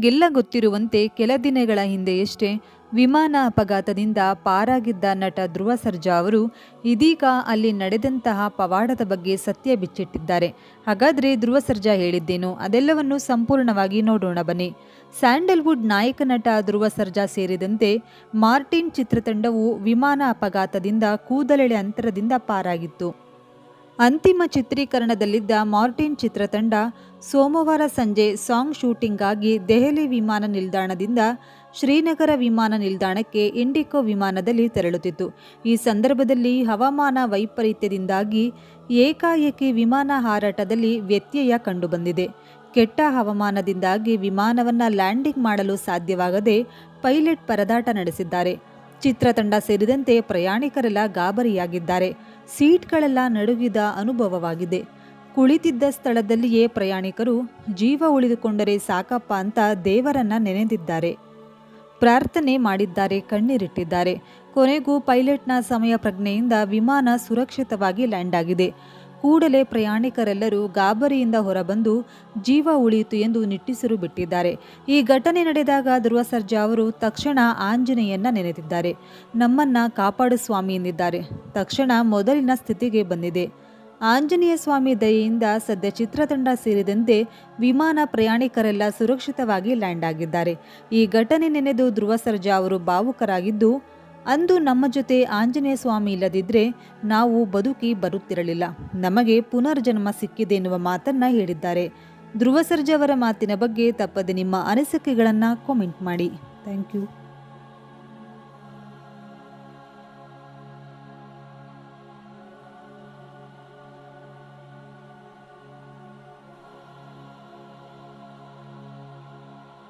ನಮಗೆಲ್ಲ ಗೊತ್ತಿರುವಂತೆ ಕೆಲ ದಿನಗಳ ಹಿಂದೆಯಷ್ಟೇ ವಿಮಾನ ಅಪಘಾತದಿಂದ ಪಾರಾಗಿದ್ದ ನಟ ಧ್ರುವ ಸರ್ಜಾ ಅವರು ಇದೀಗ ಅಲ್ಲಿ ನಡೆದಂತಹ ಪವಾಡದ ಬಗ್ಗೆ ಸತ್ಯ ಬಿಚ್ಚಿಟ್ಟಿದ್ದಾರೆ. ಹಾಗಾದರೆ ಧ್ರುವ ಸರ್ಜಾ ಹೇಳಿದ್ದೇನು? ಅದೆಲ್ಲವನ್ನು ಸಂಪೂರ್ಣವಾಗಿ ನೋಡೋಣ ಬನ್ನಿ. ಸ್ಯಾಂಡಲ್ವುಡ್ ನಾಯಕ ನಟ ಧ್ರುವ ಸರ್ಜಾ ಸೇರಿದಂತೆ ಮಾರ್ಟಿನ್ ಚಿತ್ರತಂಡವು ವಿಮಾನ ಅಪಘಾತದಿಂದ ಕೂದಲೆಳೆ ಅಂತರದಿಂದ ಪಾರಾಗಿತ್ತು. ಅಂತಿಮ ಚಿತ್ರೀಕರಣದಲ್ಲಿದ್ದ ಮಾರ್ಟಿನ್ ಚಿತ್ರತಂಡ ಸೋಮವಾರ ಸಂಜೆ ಸಾಂಗ್ ಶೂಟಿಂಗ್ಗಾಗಿ ದೆಹಲಿ ವಿಮಾನ ನಿಲ್ದಾಣದಿಂದ ಶ್ರೀನಗರ ವಿಮಾನ ನಿಲ್ದಾಣಕ್ಕೆ ಇಂಡಿಕೋ ವಿಮಾನದಲ್ಲಿ ತೆರಳುತ್ತಿತ್ತು. ಈ ಸಂದರ್ಭದಲ್ಲಿ ಹವಾಮಾನ ವೈಪರೀತ್ಯದಿಂದಾಗಿ ಏಕಾಏಕಿ ವಿಮಾನ ಹಾರಾಟದಲ್ಲಿ ವ್ಯತ್ಯಯ ಕಂಡುಬಂದಿದೆ. ಕೆಟ್ಟ ಹವಾಮಾನದಿಂದಾಗಿ ವಿಮಾನವನ್ನು ಲ್ಯಾಂಡಿಂಗ್ ಮಾಡಲು ಸಾಧ್ಯವಾಗದೆ ಪೈಲಟ್ ಪರದಾಟ ನಡೆಸಿದ್ದಾರೆ. ಚಿತ್ರತಂಡ ಸೇರಿದಂತೆ ಪ್ರಯಾಣಿಕರೆಲ್ಲ ಗಾಬರಿಯಾಗಿದ್ದಾರೆ. ಸೀಟ್ಗಳೆಲ್ಲ ನಡುಗಿದ ಅನುಭವವಾಗಿದೆ. ಕುಳಿತಿದ್ದ ಸ್ಥಳದಲ್ಲಿಯೇ ಪ್ರಯಾಣಿಕರು ಜೀವ ಉಳಿದುಕೊಂಡರೆ ಸಾಕಪ್ಪ ಅಂತ ದೇವರನ್ನ ನೆನೆದಿದ್ದಾರೆ. ಪ್ರಾರ್ಥನೆ ಮಾಡಿದ್ದಾರೆ, ಕಣ್ಣೀರಿಟ್ಟಿದ್ದಾರೆ. ಕೊನೆಗೂ ಪೈಲಟ್ನ ಸಮಯ ಪ್ರಜ್ಞೆಯಿಂದ ವಿಮಾನ ಸುರಕ್ಷಿತವಾಗಿ ಲ್ಯಾಂಡ್ ಆಗಿದೆ. ಕೂಡಲೇ ಪ್ರಯಾಣಿಕರೆಲ್ಲರೂ ಗಾಬರಿಯಿಂದ ಹೊರಬಂದು ಜೀವ ಉಳಿಯಿತು ಎಂದು ನಿಟ್ಟುಸಿರು ಬಿಟ್ಟಿದ್ದಾರೆ. ಈ ಘಟನೆ ನಡೆದಾಗ ಧ್ರುವ ಸರ್ಜಾ ಅವರು ತಕ್ಷಣ ಆಂಜನೇಯನ್ನ ನೆನೆದಿದ್ದಾರೆ. ನಮ್ಮನ್ನ ಕಾಪಾಡು ಸ್ವಾಮಿ ಎಂದಿದ್ದಾರೆ. ತಕ್ಷಣ ಮೊದಲಿನ ಸ್ಥಿತಿಗೆ ಬಂದಿದೆ. ಆಂಜನೇಯ ಸ್ವಾಮಿ ದಯೆಯಿಂದ ಸದ್ಯ ಚಿತ್ರತಂಡ ಸೇರಿದಂತೆ ವಿಮಾನ ಪ್ರಯಾಣಿಕರೆಲ್ಲ ಸುರಕ್ಷಿತವಾಗಿ ಲ್ಯಾಂಡ್ ಆಗಿದ್ದಾರೆ. ಈ ಘಟನೆ ನೆನೆದು ಧ್ರುವ ಸರ್ಜಾ ಅವರು ಭಾವುಕರಾಗಿದ್ದು ಅಂದು ನಮ್ಮ ಜೊತೆ ಆಂಜನೇಯ ಸ್ವಾಮಿ ಇಲ್ಲದಿದ್ದರೆ ನಾವು ಬದುಕಿ ಬರುತ್ತಿರಲಿಲ್ಲ. ನಮಗೆ ಪುನರ್ಜನ್ಮ ಸಿಕ್ಕಿದೆ ಎನ್ನುವ ಮಾತನ್ನ ಹೇಳಿದ್ದಾರೆ. ಧ್ರುವ ಸರ್ಜಾ ಅವರ ಮಾತಿನ ಬಗ್ಗೆ ತಪ್ಪದೆ ನಿಮ್ಮ ಅನಿಸಿಕೆಗಳನ್ನು ಕಾಮೆಂಟ್ ಮಾಡಿ. Thank you